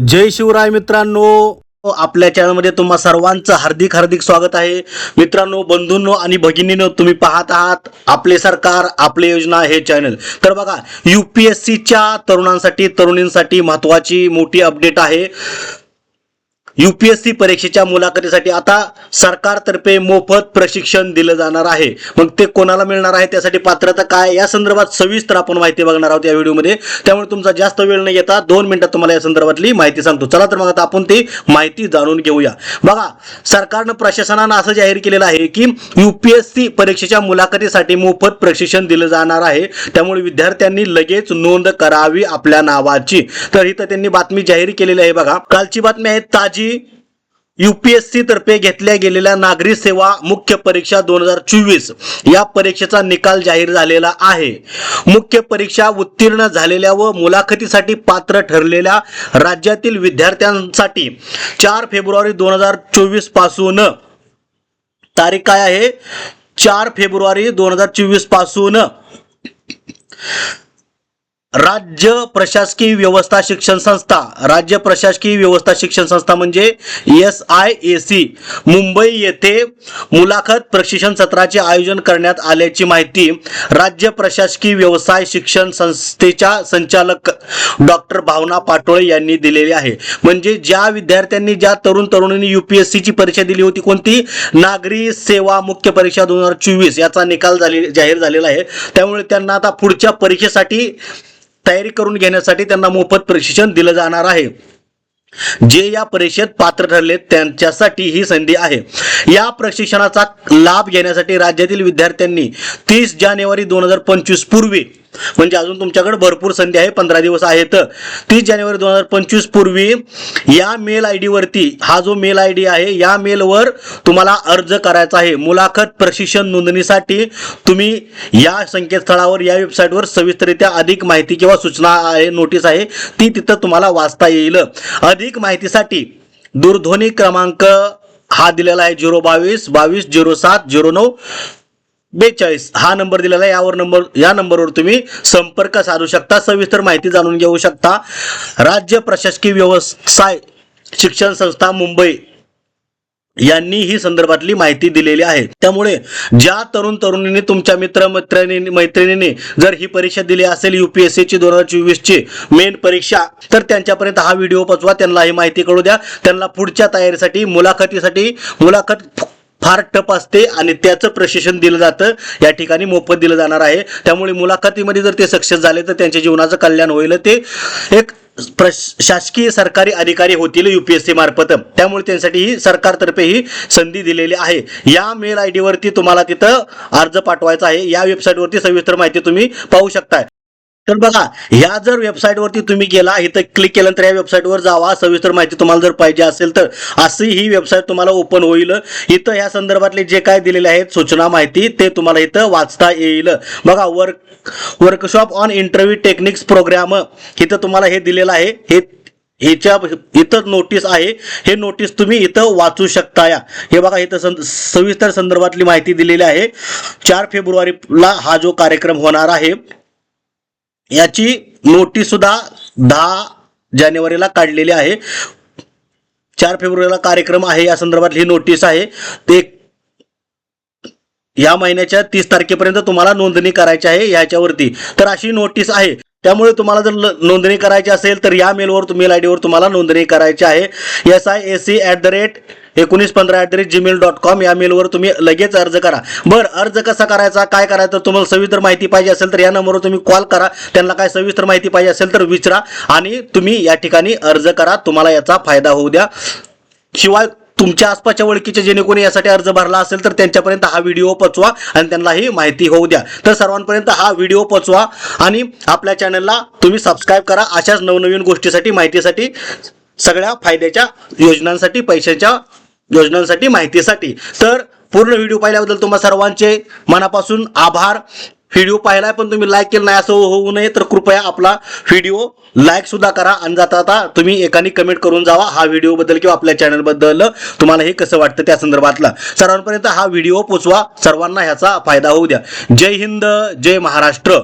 जय शिवराय मित्रांनो. आपल्या चॅनलमध्ये तुम्हा सर्वांचं हार्दिक हार्दिक स्वागत आहे. मित्रांनो बंधूंनो आणि भगिनीनो तुम्ही पाहत आहात आपले सरकार आपले योजना हे चॅनल तर बघा यू पी एस सीच्या तरुणांसाठी तरुणींसाठी महत्त्वाची मोठी अपडेट आहे. यूपीएससी परीक्षेच्या मुलाखतीसाठी आता सरकारतर्फे मोफत प्रशिक्षण दिलं जाणार आहे. मग ते कोणाला मिळणार आहे? त्यासाठी पात्रता काय? या संदर्भात सविस्तर आपण माहिती बघणार आहोत या व्हिडिओमध्ये. त्यामुळे तुमचा जास्त वेळ न येता दोन मिनिटात तुम्हाला या संदर्भातली माहिती सांगतो. चला तर मग आता आपण ती माहिती जाणून घेऊया. बघा सरकारनं प्रशासनानं असं जाहीर केलेलं आहे की यूपीएससी परीक्षेच्या मुलाखतीसाठी मोफत प्रशिक्षण दिलं जाणार आहे. त्यामुळे विद्यार्थ्यांनी लगेच नोंद करावी आपल्या नावाची. तर इथं त्यांनी बातमी जाहीर केलेली आहे बघा. कालची बातमी आहे ताजी यूपीएससी तर्फे घेतल्या गेलेल्या नागरी सेवा मुख्य परीक्षा दोन हजार चोवीस या परीक्षेचा निकाल जाहीर झालेला आहे. मुख्य परीक्षा उत्तीर्ण झालेल्या व मुलाखतीसाठी पात्र ठरलेल्या राज्यातील विद्यार्थ्यांसाठी चार फेब्रुवारी दोन हजार चोवीसपासून तारीख काय आहे? चार फेब्रुवारी दोन हजार चोवीसपासून राज्य प्रशासकीय व्यवस्था शिक्षण संस्था. राज्य प्रशासकीय व्यवस्था शिक्षण संस्था म्हणजे S I A C Mumbai येथे मुलाखत प्रशिक्षण सत्राचे आयोजन करण्यात आल्याची माहिती राज्य प्रशासकीय व्यवसाय शिक्षण संस्थेच्या संचालक डॉक्टर भावना पाटोळे यांनी दिलेली आहे. म्हणजे ज्या विद्यार्थ्यांनी ज्या तरुण तरुणींनी युपीएससीची परीक्षा दिली होती कोणती? नागरी सेवा मुख्य परीक्षा दोन हजार चोवीस याचा निकाल झाले जाहीर झालेला आहे. त्यामुळे त्यांना आता पुढच्या परीक्षेसाठी तयारी करून घेण्यासाठी त्यांना मोफत प्रशिक्षण दिलं जाणार आहे. जे या परीक्षेत पात्र ठरले त्यांच्यासाठी ही संधी आहे. या प्रशिक्षणाचा लाभ घेण्यासाठी राज्यातील विद्यार्थ्यांनी तीस जानेवारी दोन हजार पंचवीस पूर्वी म्हणजे अजून तुमच्याकडे भरपूर संधी आहे पंधरा दिवस आहेत. तीस जानेवारी दोन हजार पंचवीस पूर्वी या मेल आय वरती हा जो मेल आय डी आहे या मेलवर तुम्हाला अर्ज करायचा आहे. मुलाखत प्रशिक्षण नोंदणीसाठी तुम्ही या संकेतस्थळावर या वेबसाईटवर सविस्तरित्या अधिक माहिती किंवा सूचना आहे नोटीस आहे ती तिथं तुम्हाला वाचता येईल. अधिक माहितीसाठी दूरध्वनी क्रमांक हा दिलेला आहे झिरो बावीस बावीस झिरो सात झिरो नऊ बेचाळीस. हा नंबर दिलेला आहे. यावर नंबर या नंबरवर तुम्ही संपर्क साधू शकता. सविस्तर माहिती जाणून घेऊ शकता. राज्य प्रशासकीय व्यवसाय शिक्षण संस्था मुंबई यांनी ही संदर्भातली माहिती दिलेली आहे. त्यामुळे ज्या तरुण तरुणींनी तुमच्या मित्र मैत्रिणी मैत्रिणींनी जर ही परीक्षा दिली असेल युपीएससी ची दोन हजार चोवीस ची मेन परीक्षा तर त्यांच्यापर्यंत हा व्हिडिओ पोचवा. त्यांना ही माहिती कळू द्या. त्यांना पुढच्या तयारीसाठी मुलाखतीसाठी मुलाखत फार टप असते आणि त्याचं प्रशिक्षण दिलं जातं. या ठिकाणी मोफत दिलं जाणार आहे. त्यामुळे मुलाखतीमध्ये जर ते सक्सेस झाले तर त्यांच्या जीवनाचं कल्याण होईल. ते एक प्रश- शासकीय सरकारी अधिकारी होतील युपीएससी मार्फत. त्यामुळे त्यांसाठी ही सरकारतर्फे ही संधी दिलेली आहे. या मेल आय डीवरती तुम्हाला तिथं अर्ज पाठवायचा आहे. या वेबसाईटवरती सविस्तर माहिती तुम्ही पाहू शकताय. तर बघा ह्या जर वेबसाईटवरती तुम्ही गेला इथं क्लिक केल्यानंतर या वेबसाईटवर जावा. सविस्तर माहिती तुम्हाला जर पाहिजे असेल तर अशी ही वेबसाईट तुम्हाला ओपन होईल. इथं ह्या संदर्भातले जे काय दिलेले आहेत सूचना माहिती ते तुम्हाला इथं वाचता येईल. बघा work workshop on interview techniques program इथं तुम्हाला हे दिलेलं आहे. हे ह्याच्या इथं नोटीस आहे. हे नोटीस तुम्ही इथं वाचू शकता. या हे बघा इथं सं सविस्तर संदर्भातली माहिती दिलेली आहे. चार फेब्रुवारीला हा जो कार्यक्रम होणार आहे याची नोटीस सुद्धा दहा जानेवारीला काढलेली आहे. चार फेब्रुवारीला कार्यक्रम आहे या संदर्भात ही नोटीस आहे. ते या महिन्याच्या तीस तारखेपर्यंत तुम्हाला नोंदणी करायची आहे याच्यावरती. तर अशी नोटीस आहे. त्यामुळे तुम्हाला जर ल- नोंदणी करायची असेल तर या मेलवर मेल आय डीवर तुम्हाला नोंदणी करायची आहे. S I A C at the rate एकोणीस पंधरा at the rate Gmail dot com या मेलवर तुम्ही लगेच अर्ज करा. बरं अर्ज कसा करायचा काय करायचं तुम्हाला सविस्तर माहिती पाहिजे असेल तर या नंबरवर तुम्ही कॉल करा. त्यांना काय सविस्तर माहिती पाहिजे असेल तर विचारा. आणि तुम्ही या ठिकाणी अर्ज करा. तुम्हाला याचा फायदा होऊ द्या. शिवाय तुमच्या आसपासच्या ओळखीचे जेणे कोणी यासाठी अर्ज भरला असेल तर त्यांच्यापर्यंत हा व्हिडिओ पोचवा आणि त्यांना ही माहिती होऊ द्या. तर सर्वांपर्यंत हा व्हिडिओ पोचवा आणि आपल्या चॅनलला तुम्ही सबस्क्राईब करा. अशाच नवनवीन गोष्टीसाठी माहितीसाठी सगळ्या फायद्याच्या योजनांसाठी पैशाच्या योजनांसाठी माहितीसाठी. तर पूर्ण व्हिडिओ पाहिल्याबद्दल तुम्हा सर्वांचे मनापासून आभार. व्हिडिओ पाहिलाय पण तुम्ही लाईक केलं नाही असं होऊ नये तर कृपया आपला व्हिडिओ लाईक सुद्धा करा. आणि जाता आता तुम्ही एकाने कमेंट करून जावा हा व्हिडिओ बद्दल किंवा आपल्या चॅनलबद्दल तुम्हाला हे कसं वाटतं त्या संदर्भातला. सर्वांपर्यंत हा व्हिडिओ पोचवा. सर्वांना ह्याचा फायदा होऊ द्या. जय हिंद जय महाराष्ट्र.